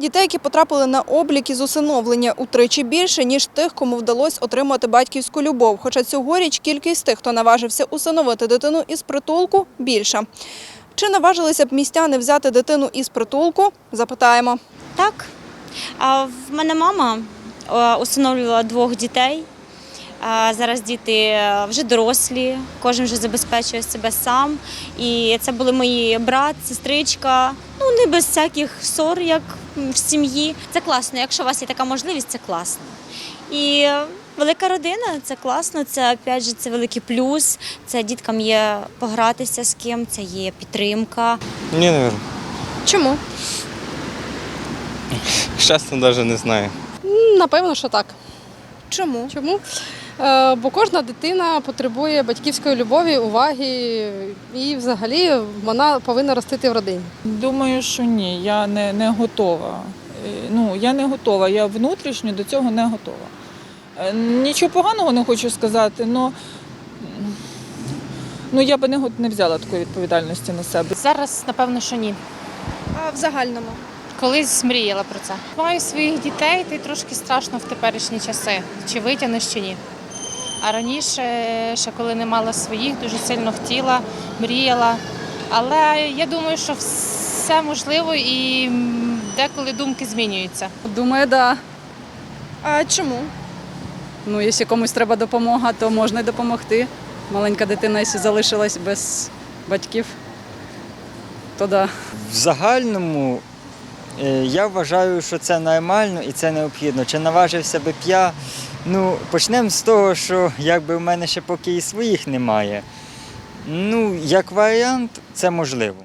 Дітей, які потрапили на облік із усиновлення, утричі більше, ніж тих, кому вдалося отримати батьківську любов. Хоча цьогоріч кількість тих, хто наважився усиновити дитину із притулку, більша. Чи наважилися б містяни взяти дитину із притулку? Запитаємо. Так. А в мене мама е, усиновлювала двох дітей. Зараз діти е, вже дорослі, кожен вже забезпечує себе сам. І це були мої брат, сестричка. Ну не без всяких ссор, як в сім'ї. Це класно. Якщо у вас є така можливість, це класно. І велика родина це класно. Це опять же це великий плюс. Це діткам є погратися з ким, це є підтримка. Ні, не вірю. Чому? Чесно, навіть не знаю. Напевно, що так. Чому? Чому? Е, Бо кожна дитина потребує батьківської любові, уваги, і взагалі вона повинна ростити в родині. Думаю, що ні, я не, не готова. Е, Ну, я не готова, я внутрішньо до цього не готова. Е, Нічого поганого не хочу сказати, але ну, я би не, го- не взяла такої відповідальності на себе. Зараз, напевно, що ні. А в загальному? Колись мріяла про це. Маю своїх дітей, й трошки страшно в теперішні часи, чи витягнеш, чи ні. А раніше, ще коли не мала своїх, дуже сильно хотіла, мріяла. Але я думаю, що все можливо і деколи думки змінюються. Думаю, да. А чому? Ну, якщо комусь треба допомога, то можна й допомогти. Маленька дитина, якщо залишилась без батьків, то да. В загальному я вважаю, що це нормально і це необхідно. Чи наважився би б я? Ну, почнемо з того, що якби в мене ще поки і своїх немає. Ну, як варіант, це можливо.